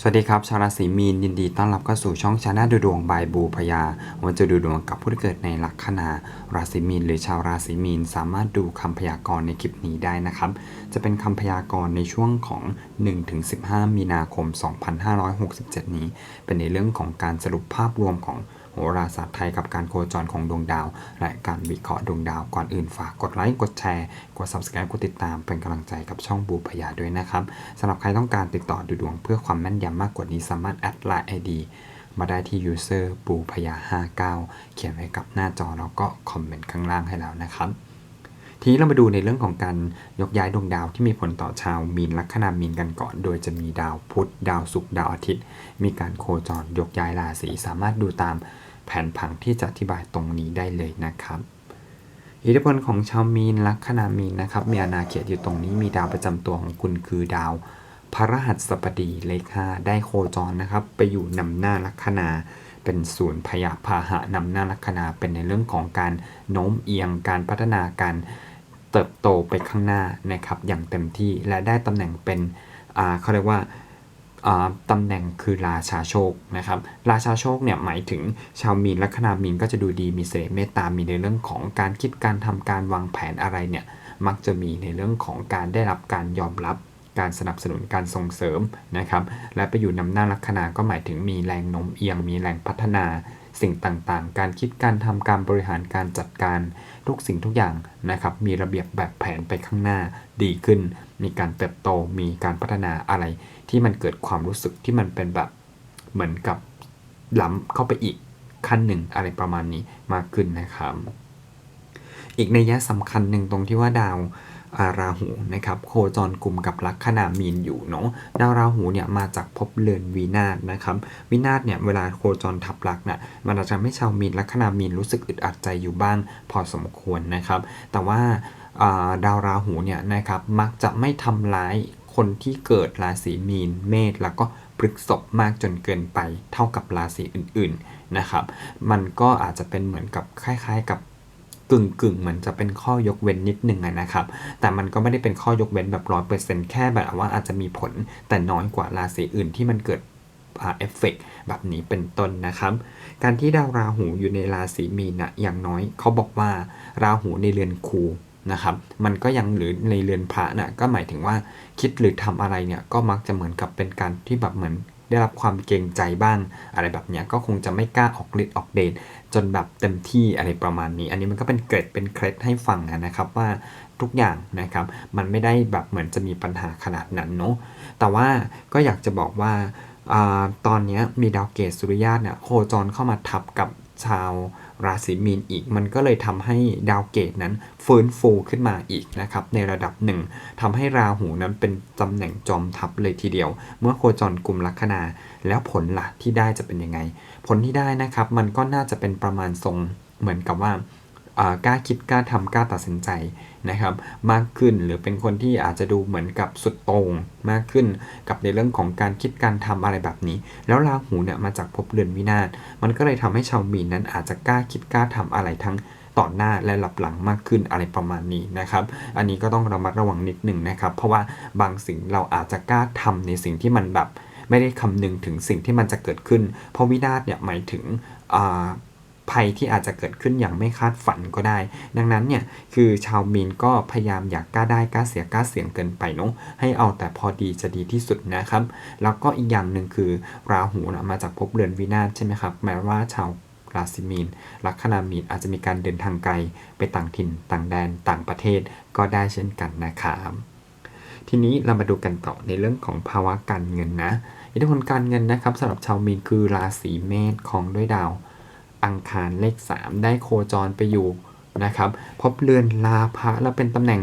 สวัสดีครับ ชาวราศีมีนยินดีต้อนรับเข้าสู่ช่องชาแนลดูดวงบายบูพยาวันจะดูดวงกับผู้ที่เกิดในลัคนาราศีมีนหรือชาวราศีมีนสามารถดูคำพยากรณ์ในคลิปนี้ได้นะครับ จะเป็นคำพยากรณ์ในช่วงของ 1-15 มีนาคม 2567 นี้ เป็นในเรื่องของการสรุปภาพรวมของ หราศาสตร์ไทยกับการโคจรของดวงดาว และการวิเคราะห์ดวงดาวก่อนอื่นฝากกดไลค์กดแชร์กด subscribe กดติดตามเป็นกำลังใจกับช่องบูพยาด้วยนะครับสำหรับใครต้องการติดต่อดูดวงเพื่อความแม่นยำมากกว่านี้สามารถแอดไลน์ ID มาได้ที่ user บูพยา59 เขียนไว้กับหน้าจอแล้วก็คอมเมนต์ข้างล่างให้แล้วนะครับทีนี้เรามาดูในเรื่องของการยกย้ายดวงดาวที่มีผลต่อชาวมีนลัคนามีนกันก่อน โดยจะมีดาวพุธดาวศุกร์ดาวอาทิตย์ มีการโคจรยกย้ายราศีสามารถดูตาม แผนผังที่จะอธิบายตรงนี้ได้เลยนะครับ อิทธิพลของชาวมีนลัคนามีนนะครับ มีอาณาเขตอยู่ตรงนี้มีดาวประจำตัวของคุณคือดาวพระรหัสบดีเลขห้าได้โคจรนะครับ ไปอยู่นำหน้าลัคนาเป็นศูนย์พยาพาหะนำหน้าลัคนาเป็นในเรื่องของการโน้มเอียงการพัฒนาการเติบโตไปข้างหน้านะครับ อย่างเต็มที่และได้ตำแหน่งเป็นเขาเรียกว่า ตำแหน่งคือราชาโชคนะครับ ราชาโชคเนี่ยหมายถึงชาวมีนลัคนามีนก็จะดูดีมีเสน่ห์เมตตา มีในเรื่องของการคิดการทำการวางแผนอะไรเนี่ย มักจะมีในเรื่องของการได้รับการยอมรับ การสนับสนุนการส่งเสริมนะครับ และไปอยู่นำหน้าลัคนาก็หมายถึงมีแรงโน้มเอียง มีแรงพัฒนา สิ่งต่างๆ การคิดการทำการบริหารการจัดการทุกสิ่งทุกอย่างนะครับ มีระเบียบแบบแผนไปข้างหน้าดีขึ้น มีการเติบโต มีการพัฒนาอะไร ที่มันเกิดความรู้สึกที่มันเป็นแบบเหมือนกับล้ำเข้าไปอีกขั้นหนึ่งอะไรประมาณนี้มากขึ้นนะครับ อีกในยยะสำคัญหนึ่งตรงที่ว่าดาวาราหูนะครับโคจรกลุ่มกับลัคนามีนอยู่เนาะดาวราหูเนี่ยมาจากภพเรือนวีนาศนะครับวินาศเนี่ยเวลาโคจรทับลักน่ะมันอาจจะทำให้ชาวมีนลัคนามีนรู้สึกอึดอัดใจอยู่บ้างพอสมควรนะครับ แต่ว่าอ่าดาวราหูเนี่ยนะครับมักจะไม่ทำร้าย คนที่เกิดราศีมีน เมษแล้วก็พฤษภมากจนเกินไปเท่ากับราศีอื่นๆนะครับ มันก็อาจจะเป็นเหมือนกับคล้ายๆกับกึ่งกึ่งๆเหมือนจะเป็นข้อยกเว้นนิดนึงนะครับ แต่มันก็ไม่ได้เป็นข้อยกเว้นแบบร้อยเปอร์เซ็นต์แค่แบบว่าอาจจะมีผลแต่น้อยกว่าราศีอื่นที่มันเกิดเอฟเฟกต์แบบนี้เป็นต้นนะครับ การที่ดาวราหูอยู่ในราศีมีนนะอย่างน้อย เขาบอกว่าราหูในเรือนคู นะครับ มันก็ยังหรือในเรือนพระนะก็หมายถึงว่าคิดหรือทำอะไรเนี่ยก็มักจะเหมือนกับเป็นการที่แบบเหมือนได้รับความเกรงใจบ้าง อะไรแบบเนี้ยก็คงจะไม่กล้าออกฤทธิ์ออกเดชจนแบบเต็มที่อะไรประมาณนี้ อันนี้มันก็เป็นเกร็ดเป็นเคล็ดให้ฟังนะครับว่าทุกอย่างนะครับ มันไม่ได้แบบเหมือนจะมีปัญหาขนาดนั้นเนาะแต่ว่าก็อยากจะบอกว่าอตอนนี้มีดาวเกตสุริยะเนี่ยโคจรเข้ามาทับกับชาว ราศีมีนอีก มันก็เลยทำให้ดาวเกตนั้นฟื้นฟูขึ้นมาอีกนะครับในระดับหนึ่งทำให้ราหูนั้นเป็นตำแหน่งจอมทัพเลยทีเดียว เมื่อโคจรกลุ่มลัคนา แล้วผลล่ะที่ได้จะเป็นยังไง ผลที่ได้นะครับ มันก็น่าจะเป็นประมาณทรงเหมือนกับว่า กล้าคิดกล้าทำกล้าตัดสินใจนะครับ มากขึ้นหรือเป็นคนที่อาจจะดูเหมือนกับสุดโต่งมากขึ้นกับในเรื่องของการคิดการทำอะไรแบบนี้ แล้วราหูเนี่ยมาจากภพเรือนวินาศมันก็เลยทำให้ชาวมีนนั้นอาจจะกล้าคิดกล้าทำอะไรทั้งต่อหน้าและหลับหลังมากขึ้นอะไรประมาณนี้นะครับ อันนี้ก็ต้องระมัดระวังนิดหนึ่งนะครับ เพราะว่าบางสิ่งเราอาจจะกล้าทำในสิ่งที่มันแบบ ไม่ได้คำนึงถึงสิ่งที่มันจะเกิดขึ้น เพราะวินาศเนี่ยหมายถึงอ่า ภัยที่อาจจะเกิดขึ้นอย่างไม่คาดฝันก็ได้ ดังนั้นเนี่ยคือชาวมีนก็พยายามอยากกล้าได้กล้าเสียกล้าเสี่ยงเกินไปเนาะให้เอาแต่พอดีจะดีที่สุดนะครับ แล้วก็อีกอย่างหนึ่งคือราหูนะมาจากภพเรือนวินาศใช่ไหมครับแม้ว่าชาวราศีมีนลัคนามีนอาจจะมีการเดินทางไกลไปต่างถิ่น ต่างแดน ต่างประเทศก็ได้เช่นกันนะครับทีนี้เรามาดูกันต่อในเรื่องของภาวะการเงินนะอิทธิพลการเงินนะครับสำหรับชาวมีนคือราศีเมษของด้วยดาว อังคารเลข 3 ได้โคจรไปอยู่นะครับพบเรือนลาภะและเป็นตำแหน่ง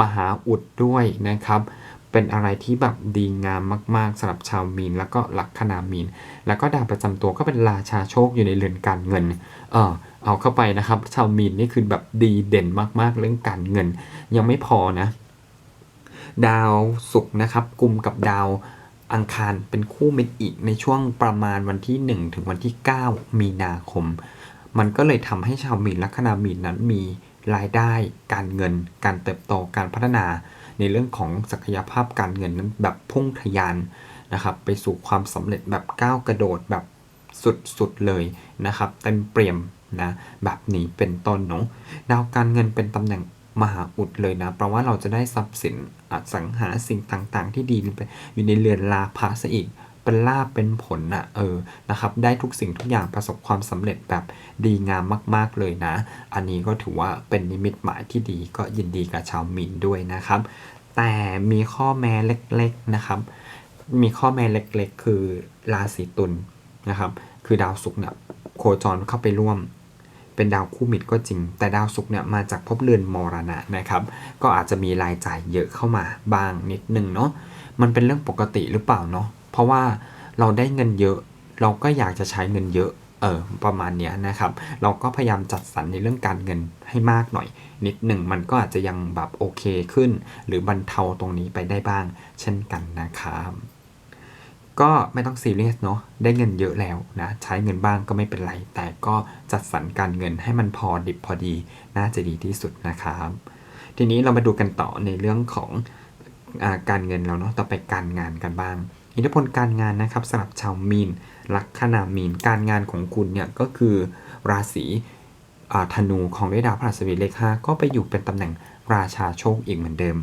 มหาอุดด้วยนะครับ เป็นอะไรที่แบบดีงามมากๆสำหรับชาวมีน แล้วก็ลัคนามีน แล้วก็ดาวประจำตัวก็เป็นราชาโชคอยู่ในเรือนการเงิน เออเอาเข้าไปนะครับ ชาวมีนนี่คือแบบดีเด่นมากๆเรื่องการเงิน ยังไม่พอนะ ดาวศุกร์นะครับกลุ่มกับดาว อังคารเป็นคู่มิตรอีกในช่วงประมาณวันที่ 1 ถึงวันที่ 9 มีนาคม มันก็เลยทำให้ชาวมีนลัคนามีนนั้นมีรายได้ การเงิน การเติบโตการพัฒนา ในเรื่องของศักยภาพการเงินนั้นแบบพุ่งทะยานนะครับไปสู่ความสำเร็จแบบก้าวกระโดดแบบสุดๆเลยนะครับเต็มเปี่ยมนะแบบนี้เป็นต้นเนาะดาวการเงินเป็นตำแหน่ง มหาอุดเลยนะ เพราะว่าเราจะได้ทรัพย์สินอสังหาสิ่งต่างๆ ที่ดีไปอยู่ในเรือนลาภะซะอีกเป็นลาบเป็นผลนะเออนะครับ ได้ทุกสิ่งทุกอย่างประสบความสำเร็จแบบดีงามมาก ๆเลยนะ อันนี้ก็ถือว่าเป็นนิมิตหมายที่ดีก็ยินดีกับชาวมีนด้วยนะครับ แต่มีข้อแม้เล็กๆนะครับ มีข้อแม้เล็กๆ คือราศีตุลนะครับ คือดาวศุกร์เนี่ยโคจรเข้าไปร่วม เป็นดาวคู่มิตรก็จริง แต่ดาวศุกร์เนี่ยมาจากภพเรือนมรณะนะครับ ก็อาจจะมีรายจ่ายเยอะเข้ามาบ้างนิดนึงเนาะมันเป็นเรื่องปกติหรือเปล่าเนาะเพราะว่าเราได้เงินเยอะ เราก็อยากจะใช้เงินเยอะเออประมาณเนี้ยนะครับ เราก็พยายามจัดสรรในเรื่องการเงินให้มากหน่อย นิดหนึ่งมันก็อาจจะยังแบบโอเคขึ้น หรือบรรเทาตรงนี้ไปได้บ้าง เช่นกันนะครับ ก็ไม่ต้องซีเรียสเนาะได้เงินเยอะแล้วนะ ใช้เงินบ้างก็ไม่เป็นไร แต่ก็จัดสรรการเงินให้มันพอดิบพอดี น่าจะดีที่สุดนะครับ ทีนี้เรามาดูกันต่อในเรื่องของอการเงินแล้วเนาะต่อไปการงานกันบ้าง อิทธิพลการงานนะครับสำหรับชาวมีนลัคนามีน การงานของคุณเนี่ยก็คือราศีธนูของด้วยดาวพฤหัสบดีเลข5ก็ไปอยู่เป็นตำแหน่งราชาโชคอีกเหมือนเดิม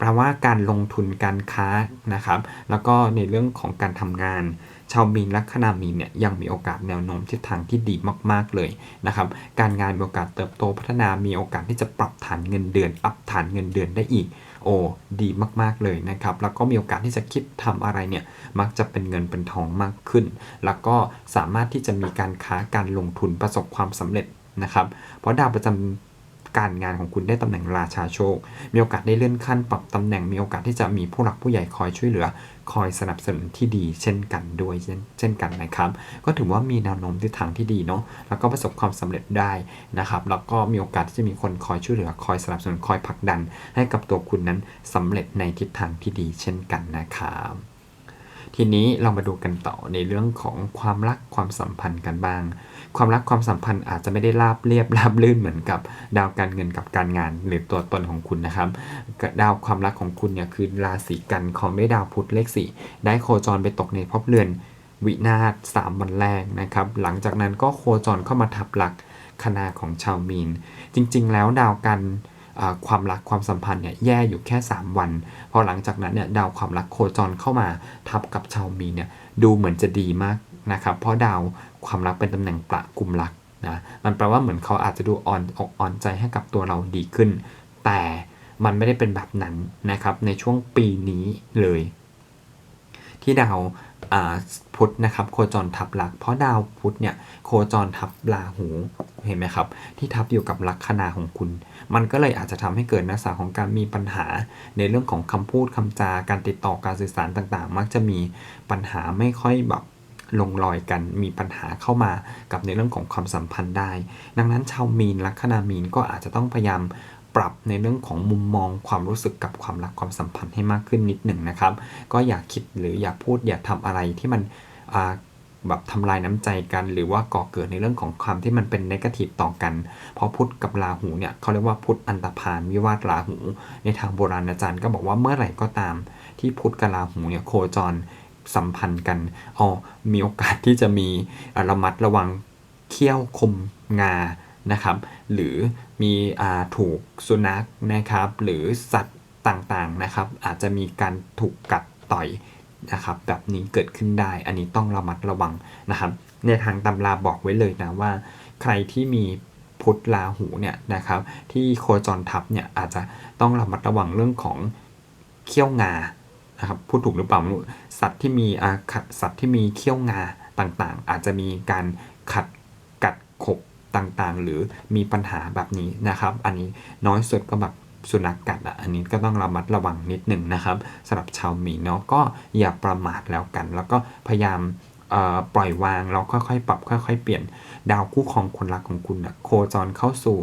แปลว่าการลงทุนการค้านะครับ แล้วก็ในเรื่องของการทำงาน ชาวมีนลัคนามีนเนี่ยยังมีโอกาสแนวโน้มทิศทางที่ดีมาก ๆเลยนะครับ การงานมีโอกาสเติบโตพัฒนามีโอกาสที่จะปรับฐานเงินเดือน อัพฐานเงินเดือนได้อีกโอ้ดีมาก ๆ เลยนะครับ แล้วก็มีโอกาสที่จะคิดทำอะไรเนี่ย มักจะเป็นเงินเป็นทองมากขึ้น แล้วก็สามารถที่จะมีการค้าการลงทุนประสบความสำเร็จนะครับ เพราะดาวประจำ การงานของคุณได้ตำแหน่งราชาโชค มีโอกาสได้เลื่อนขั้นปรับตำแหน่ง มีโอกาสที่จะมีผู้หลักผู้ใหญ่คอยช่วยเหลือ คอยสนับสนุนที่ดีเช่นกันด้วยเช่นเช่นกันนะครับ ก็ถือว่ามีแนวโน้มทิศทางที่ดีเนาะ แล้วก็ประสบความสำเร็จได้นะครับ แล้วก็มีโอกาสที่จะมีคนคอยช่วยเหลือ คอยสนับสนุน คอยผลักดัน ให้กับตัวคุณนั้นสำเร็จในทิศทางที่ดีเช่นกันนะครับ ทีนี้เรามาดูกันต่อในเรื่องของความรักความสัมพันธ์กันบ้าง ความรักความสัมพันธ์อาจจะไม่ได้ราบเรียบราบลื่นเหมือนกับ ดาวการเงินกับการงาน หรือตัวตนของคุณนะครับ ดาวความรักของคุณเนี่ยคือราศีกันของด้วยดาวพุธเลขสี่ได้โคจรไปตกในภพเรือนวินาศ3วันแรกนะครับ หลังจากนั้นก็โคจรเข้ามาทับหลักคณาของชาวมีน จริงๆ แล้วดาวกัน ความรักความสัมพันธ์เนี่ยแย่อยู่แค่ 3 วัน พอหลังจากนั้นเนี่ยดาวความรักโคจรเข้ามาทับกับชาวมีเนี่ยดูเหมือนจะดีมากนะครับ เพราะดาวความรักเป็นตำแหน่งประกุมรักนะมันแปลว่าเหมือนเขาอาจจะดูอ่อนอกอ่อนใจให้กับตัวเราดีขึ้น แต่มันไม่ได้เป็นแบบนั้นนะครับในช่วงปีนี้เลย ที่ดาว พุธนะครับโคจรทับลักเพราะดาวพุธเนี่ยโคจรทับราหูเห็นไหมครับ ที่ทับอยู่กับลัคนาของคุณ มันก็เลยอาจจะทำให้เกิดลักษณะของการมีปัญหา ในเรื่องของคำพูดคำจาการติดต่อการสื่อสารต่างๆ มักจะมีปัญหาไม่ค่อยแบบลงรอยกันมีปัญหาเข้ามากับในเรื่องของความสัมพันธ์ได้ ดังนั้นชาวมีนลัคนามีนก็อาจจะต้องพยายาม ปรับในเรื่องของมุมมองความรู้สึกกับความรักความสัมพันธ์ให้มากขึ้นนิดหนึ่งนะครับ ก็อย่าคิดหรืออย่าพูดอย่าทำอะไรที่มันแบบทำลายน้ำใจกัน หรือว่าก่อเกิดในเรื่องของความที่มันเป็นนกาทีฟต่อกัน เพราะพุทธกับราหูเนี่ยเขาเรียกว่าพุทธอันตพานวิวาทราหู ในทางโบราณอาจารย์ก็บอกว่าเมื่อไหร่ก็ตาม ที่พุทธกับราหูเนี่ยโคจรสัมพันธ์กันอ๋อมีโอกาสที่จะมีระมัดระวังเขี้ยวคมงานะครับ หรือ มีถูกสุนัขนะครับ หรือสัตว์ต่างๆนะครับ อาจจะมีการถูกกัดต่อยนะครับ แบบนี้เกิดขึ้นได้ อันนี้ต้องระมัดระวังนะครับ ในทางตำราบอกไว้เลยนะว่า ใครที่มีพุทธราหูเนี่ยนะครับ ที่โคจรทับเนี่ยอาจจะต้องระมัดระวังเรื่องของเขี้ยวงานะครับพูดถูกหรือเปล่าไม่รู้สัตว์ที่มีขัดสัตว์ที่มีเขี้ยวงาต่างๆ อาจจะมีการขัด ต่างๆ หรือมีปัญหาแบบนี้นะครับ อันนี้น้อยสุดก็แบบสุนัขกัดอะอันนี้ก็ต้องระมัดระวังนิดหนึ่งนะครับสำหรับชาวมีนเนาะก็อย่าประมาทแล้วกัน แล้วก็พยายามปล่อยวางแล้วค่อยๆปรับค่อยๆเปลี่ยนดาวคู่ครองคนรักของคุณนะโคจรเข้าสู่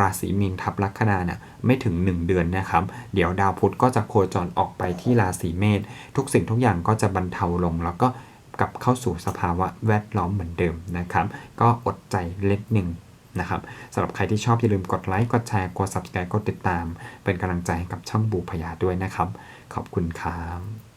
ราศีมีนทับลัคนาเนี่ยไม่ถึง 1 เดือนนะครับ เดี๋ยวดาวพุธก็จะโคจรออกไปที่ราศีเมษทุกสิ่งทุกอย่างก็จะบรรเทาลง แล้วก็ กลับเข้าสู่สภาวะแวดล้อมเหมือนเดิมนะครับ ก็อดใจเล็กหนึ่งนะครับสำหรับใครที่ชอบอย่าลืมกดไลค์ กดแชร์ กด subscribe กดติดตาม เป็นกำลังใจให้กับช่องบูพยาด้วยนะครับ ขอบคุณครับ